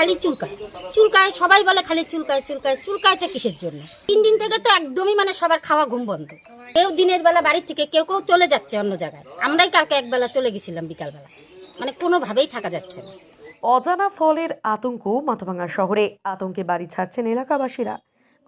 খালি চুলকায়। চুলকায়, সবাই বলে খালি চুলকায় চুলকায়, চুলকায়টা কিসের জন্য? তিন দিন থেকে তো একদমই মানে সবার খাওয়া ঘুম বন্ধ। কেউ দিনের বেলা বাড়ির থেকে কেউ কেউ চলে যাচ্ছে অন্য জায়গায়। আমরাই কালকে একবেলা চলে গেছিলাম বিকালবেলা। মানে কোনোভাবেই থাকা যাচ্ছে না। অজানা ফলের আতঙ্ক মাথাভাঙ্গা শহরে। আতঙ্কে বাড়ি ছাড়ছেন এলাকাবাসীরা।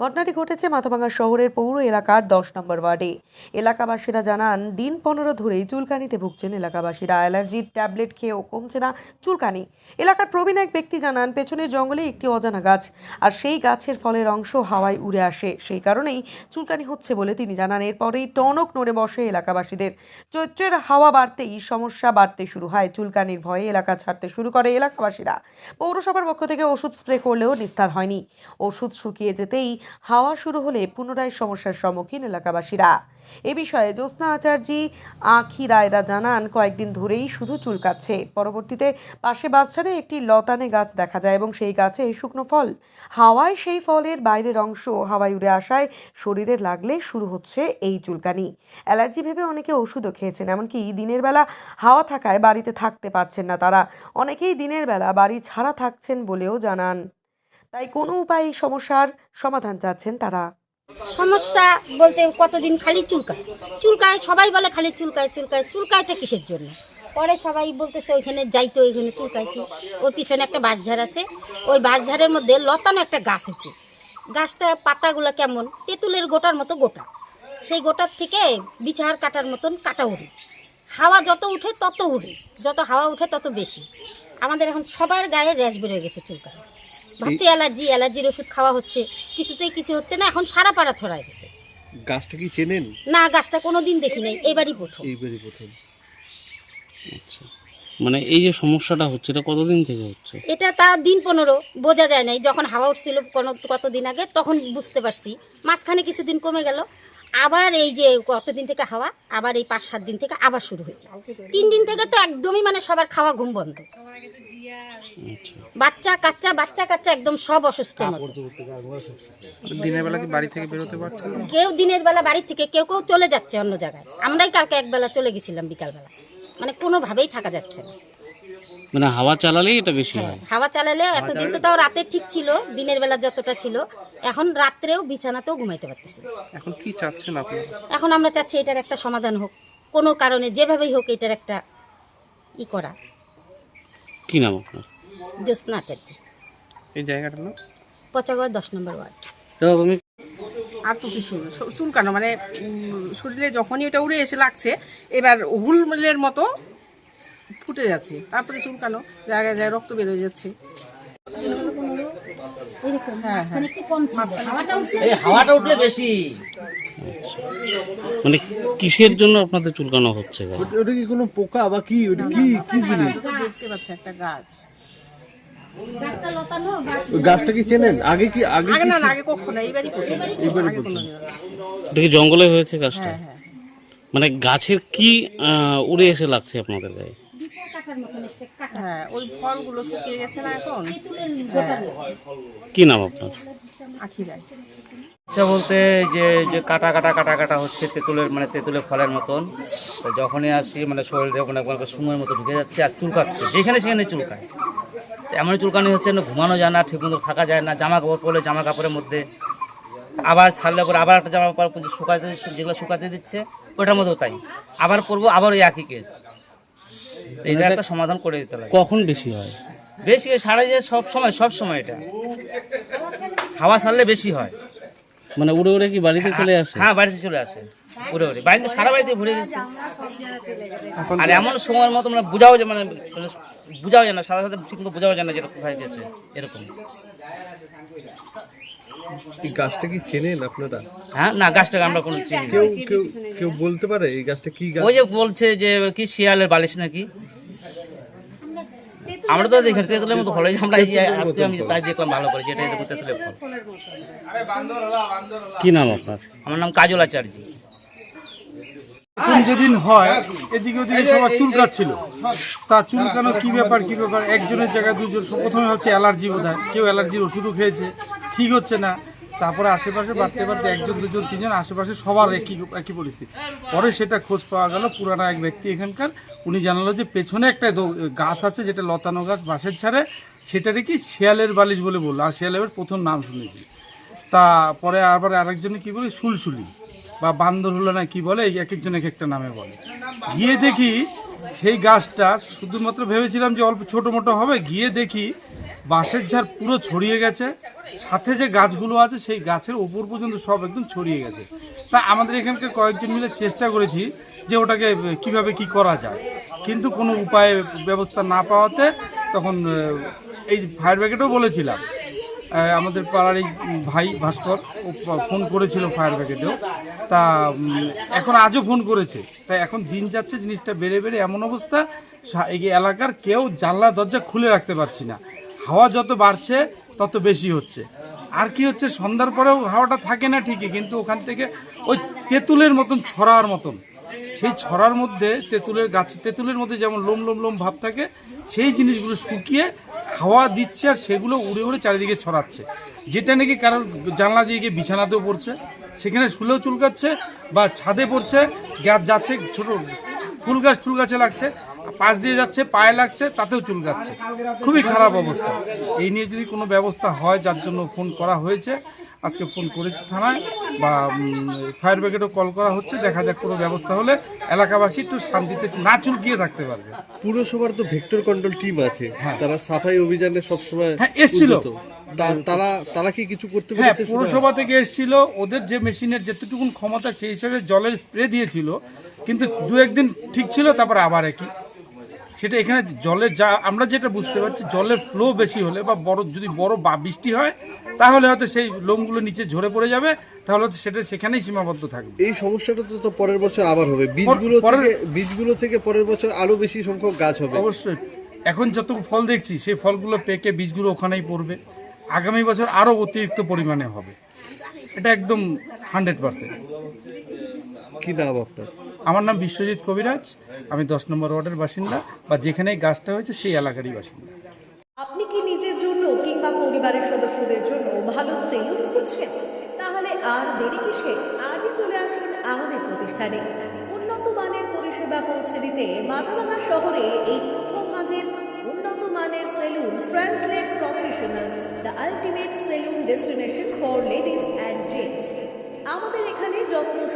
ঘটনাটি ঘটেছে মাথাভাঙ্গা শহরের পৌর এলাকার দশ নম্বর ওয়ার্ডে। এলাকাবাসীরা জানান, দিন পনেরো ধরেই চুলকানিতে ভুগছেন এলাকাবাসীরা। অ্যালার্জির ট্যাবলেট খেয়েও কমছে না চুলকানি। এলাকার প্রবীণ এক ব্যক্তি জানান, পেছনের জঙ্গলে একটি অজানা গাছ, আর সেই গাছের ফলের অংশ হাওয়ায় উড়ে আসে। সেই কারণেই চুলকানি হচ্ছে বলে তিনি জানান। এরপরেই টনক নড়ে বসে এলাকাবাসীদের। চৈত্রের হাওয়া বাড়তেই সমস্যা বাড়তে শুরু হয়। চুলকানির ভয়ে এলাকা ছাড়তে শুরু করে এলাকাবাসীরা। পৌরসভার পক্ষ থেকে ওষুধ স্প্রে করলেও নিস্তার হয়নি। ওষুধ শুকিয়ে যেতেই হাওয়া শুরু হলে পুনরায় সমস্যার সম্মুখীন এলাকাবাসীরা। এ বিষয়ে জ্যোৎস্না আচার্যি আখি রায়রা জানান, কয়েকদিন ধরেই শুধু চুলকাচ্ছে পরবর্তীতে পাশে বাচ্চারে একটি লতানে গাছ দেখা যায় এবং সেই গাছে শুকনো ফল। হাওয়ায় সেই ফলের বাইরের অংশ হাওয়ায় উড়ে আসায় শরীরে লাগলে শুরু হচ্ছে এই চুলকানি। অ্যালার্জি ভেবে অনেকে ওষুধও খেয়েছেন, এমনকি দিনের বেলা হাওয়া থাকায় বাড়িতে থাকতে পারছেন না তারা। অনেকেই দিনের বেলা বাড়ি ছাড়া থাকছেন বলেও জানান। তাই কোনো উপায়ে সমস্যার সমাধান চাচ্ছেন তারা। সমস্যা বলতে কতদিন খালি চুলকায়? চুলকায়, সবাই বলে খালি চুলকায় চুলকায়, চুলকায়টা কিসের জন্য? পরে সবাই বলতেছে, ওইখানে যাইতো ওইখানে চুলকায় কি? ওই পিছনে একটা বাঁশঝাড় আছে, ওই বাঁশঝাড়ের মধ্যে লতানো একটা গাছ হচ্ছে গাছটা পাতাগুলো কেমন? তেঁতুলের গোটার মতো গোটা। সেই গোটার থেকে বিছাহার কাটার মতন কাটা উড়ে। হাওয়া যত উঠে তত উড়ে। যত হাওয়া উঠে তত বেশি। আমাদের এখন সবার গায়ে র্যাশ বেরোয় গেছে চুলকায়। ভাবছি অ্যালার্জি অ্যালার্জির ওষুধ খাওয়া হচ্ছে। কিছুতেই কিছু হচ্ছে না এখন সারা পাড়া ছড়ায় গেছে। গাছটা কি চেনেন? না গাছটা কোনো দিন দেখি নাই এবারই প্রথম। এইবারই প্রথম। আচ্ছা। মানে এই যে সমস্যাটা হচ্ছে এটা কতদিন থেকে হচ্ছে? এটা তা দিন পনেরো বোঝা যায় নাই। যখন হাওয়া উঠছিল কোনো কতদিন আগে তখন বুঝতে পারছি। মাঝখানে কিছুদিন কমে গেল আবার এই যে কতদিন থেকে হাওয়া আবার এই পাঁচ সাত দিন থেকে আবার শুরু হয়েছে। তিন দিন থেকে তো একদমই মানে সবার খাওয়া ঘুম বন্ধ। আচ্ছা। বাচ্চা কাচ্চা বাচ্চা কাচ্চা একদম সব অসুস্থ মতো। দিনের বেলা কি বাড়ি থেকে বেরোতে পারছেন কেউ দিনের বেলা বাড়ির থেকে কেউ কেউ চলে যাচ্ছে অন্য জায়গায়। আমরাই কালকে একবেলা চলে গেছিলাম বিকালবেলা। মানে কোনোভাবেই থাকা যাচ্ছে না। মানে হাওয়া চালালেই এটা বেশি হ্যাঁ হয়। হাওয়া চালালে এতদিন তো তাও রাতে ঠিক ছিল দিনের বেলা যতটা ছিল এখন রাত্রেও বিছানাতেও ঘুমাইতে পারতেছি। এখন কি চাচ্ছেন আপনারা এখন আমরা চাচ্ছি এটার একটা সমাধান হোক কোনো কারণে যেভাবেই হোক এটার একটা ই করা। কি নাম আপনার? জ্যোৎস্না আচার্য। এই জায়গাটা না পচাগড় দশ নম্বর ওয়ার্ড। তুমি আর তো কিছু চুলকানো মানে শরীরে যখনই এটা উড়ে এসে লাগছে এবার হুলমেলের মতো ফুটে যাচ্ছে তারপরে চুলকানো জায়গায় জায়গায় রক্ত বেরোয় যাচ্ছে হ্যাঁ, মানে কিসের জন্য আপনাদের চুলকানো হচ্ছে ওটা কি কোনো পোকা বা কি ওটা কি কি জিনিস দেখতে পাচ্ছে একটা গাছ গাছটা কি চেনেন আগে কি আগে না আগে কখনো এইবারই। এটা কি জঙ্গলে হয়েছে গাছটা হ্যাঁ হ্যাঁ মানে গাছের কি উড়ে এসে লাগছে আপনাদের গায়ে হ্যাঁ ওই ফলগুলো শুকিয়ে গেছে না এখন? তেঁতুলের গোটার মতো। কি নাম আপনার? আচ্ছা বলতে যে যে কাটা কাটা কাটা কাটা হচ্ছে তেঁতুলের মানে তেঁতুলের ফলের মতন। তো যখনই আসি মানে শরীরে মানে একবার সময়ের মতো ঢুকে যাচ্ছে আর চুলকাচ্ছে। যেখানে সেখানে চুলকায়। তো এমনই চুলকানি হচ্ছে না ঘুমানো যায় না ঠিকমতো থাকা যায় না জামা কাপড় পরলে জামা কাপড়ের মধ্যে আবার ছাড়লে পরে আবার একটা জামা কাপড় শুকাতে দিচ্ছে যেগুলো শুকাতে দিচ্ছে ওটার মধ্যেও তাই। আবার পরবো আবার ওই একই কেস এটা একটা সমাধান করে দিতে লাগে। কখন বেশি হয়? বেশি সারা যে সব সময় সব সময় এটা। হাওয়া ছাড়লে বেশি হয়। মানে উড়ে উড়ে কি বাড়িতে চলে আসে? হ্যাঁ বাড়িতে চলে আসে। উড়ে উড়ে। বাড়িতে সারা বাড়িতে ঘুরে গেছে। আর এমন সময়ের মতো মানে বোঝাও যায় মানে মানে বোঝাও যায় না সাথে সাথে ঠিক মতো বোঝাও যায় না যেটা কোথায় গেছে এরকম। এই গাছটা কি চেনেন আপনারা? হ্যাঁ না গাছটাকে আমরা কোনো চিনি না। কেউ কেউ কেউ বলতে পারে এই গাছটা কি গাছ? ওই যে বলছে যে কি শিয়ালের বালিশ নাকি? আমরা তো দেখি তেঁতুলের মতো ফল এই যে আমরা এই যে আজকে আমি তাই দেখলাম ভালো করে যেটা এটা তেঁতুলের ফল। কি নাম আপনার? আমার নাম কাজল আচার্য। প্রথম যেদিন হয় এদিকে ওদিকে সবার চুলকাচ্ছিল তা চুলকানো কি ব্যাপার কি ব্যাপার? একজনের জায়গায় দুজন সব প্রথমে হচ্ছে অ্যালার্জি বোধ হয় কেউ অ্যালার্জির ওষুধও খেয়েছে। ঠিক হচ্ছে না। তারপরে আশেপাশে বাড়তে বাড়তে একজন, দুজন, তিনজন, আশেপাশে সবার একই একই পরিস্থিতি। পরে সেটা খোঁজ পাওয়া গেল, পুরানো এক ব্যক্তি এখানকার, উনি জানালো যে পেছনে একটা গাছ আছে যেটা লতানো গাছ, বাঁশের ছাড়ে। সেটারে কি শিয়ালের বালিশ বলে বলল, আর শিয়ালের প্রথম নাম শুনেছি। তা পরে আবার আরেকজনে কি বলে, সুলসুলি, বা বান্দর হলো না কি বলে এক একজন এক একটা নামে বলে। গিয়ে দেখি সেই গাছটা, শুধুমাত্র ভেবেছিলাম যে অল্প ছোটো মোটো হবে, গিয়ে দেখি বাঁশের ঝাড় পুরো ছড়িয়ে গেছে। সাথে যে গাছগুলো আছে, সেই গাছের ওপর পর্যন্ত সব একদম ছড়িয়ে গেছে। তা আমাদের এখানকার কয়েকজন মিলে চেষ্টা করেছি যে ওটাকে কীভাবে কি করা যায়। কিন্তু কোনো উপায়ে ব্যবস্থা না পাওয়াতে তখন এই ফায়ার ব্রিগেডও বলেছিলাম। আমাদের পাড়ার এই ভাই ভাস্কর ফোন করেছিল ফায়ার ব্রিগেডেও। তা এখন আজও ফোন করেছে। তাই এখন দিন যাচ্ছে, জিনিসটা বেড়ে বেড়ে এমন অবস্থা এই এলাকার কেউ জানলা, দরজা খুলে রাখতে পারছি না। হাওয়া যত বাড়ছে, তত বেশি হচ্ছে। আর কি হচ্ছে, সন্ধ্যার পরেও হাওয়াটা থাকে না ঠিকই, কিন্তু ওখান থেকে ওই তেঁতুলের মতন ছড়ার মতন। সেই ছড়ার মধ্যে তেঁতুলের গাছ তেঁতুলের মধ্যে যেমন লোম লোম লোম ভাব থাকে, সেই জিনিসগুলো শুকিয়ে হাওয়া দিচ্ছে আর সেগুলো উড়ে উড়ে চারিদিকে ছড়াচ্ছে। যেটা নাকি কারোর জানলা দিয়ে গিয়ে বিছানাতেও পড়ছে, সেখানে শুলেও চুলকাচ্ছে বা ছাদে পড়ছে, গাছ যাচ্ছে, ছোটো ফুল গাছ ফুল গাছে লাগছে। পাশ দিয়ে যাচ্ছে পায়ে লাগছে তাতেও চুলকাচ্ছে খুবই খারাপ অবস্থা। এই নিয়ে যদি কোনো ব্যবস্থা হয় যার জন্য ফোন করা হয়েছে আজকে ফোন করেছি থানায় বা ফায়ার ব্রিগেডও কল করা হচ্ছে দেখা যাক কোনো ব্যবস্থা হলে এলাকাবাসী একটু শান্তিতে না চুলকিয়ে থাকতে পারবে। পুরসভার তো ভেক্টর কন্ট্রোল টিম আছে। তারা সাফাই অভিযানে সবসময় হ্যাঁ, এসছিল। তারা তারা কি কিছু করতে হ্যাঁ পুরসভা থেকে এসেছিল ওদের যে মেশিনের যেতটুকুন ক্ষমতা সেই হিসাবে জলের স্প্রে দিয়েছিল কিন্তু দু একদিন ঠিক ছিল তারপর আবার একই। সেটা এখানে জলের যা আমরা যেটা বুঝতে পারছি জলের ফ্লো বেশি হলে বা বড় যদি বড় বা বৃষ্টি হয় তাহলে হয়তো সেই লোমগুলো নিচে ঝরে পড়ে যাবে তাহলে হয়তো সেটা সেখানেই সীমাবদ্ধ থাকবে। এই সমস্যাটা তো পরের বছর আবার হবে। বীজগুলো পরের- থেকে বীজগুলো থেকে পরের বছর আরও বেশি সংখ্যক গাছ হবে। অবশ্যই। এখন যত ফল দেখছি সেই ফলগুলো পেকে বীজগুলো ওখানেই পড়বে। আগামী বছর আরও অতিরিক্ত পরিমাণে হবে। এটা একদম হান্ড্রেড পার্সেন্ট কি নাম আপনার? আমার নাম বিশ্বজিৎ কবিরাজ, আমি দশ নম্বর ওয়ার্ডের বাসিন্দা বা যেখানে গাছটা হয়েছে সেই এলাকারই বাসিন্দা। আপনি কি নিজের জন্য কিংবা পরিবারের সদস্যদের জন্য ভালো সেলুন খুঁজছেন? তাহলে আর দেরি কিসে? আজই চলে আসুন আমাদের প্রতিষ্ঠানে। উন্নত মানের পরিষেবা পৌঁছে দিতে মাথাভাঙা শহরে এই প্রথম মাঝের উন্নত মানের salon translate professional, the ultimate salon destination for ladies and gents. আমাদের এখানে যত্ন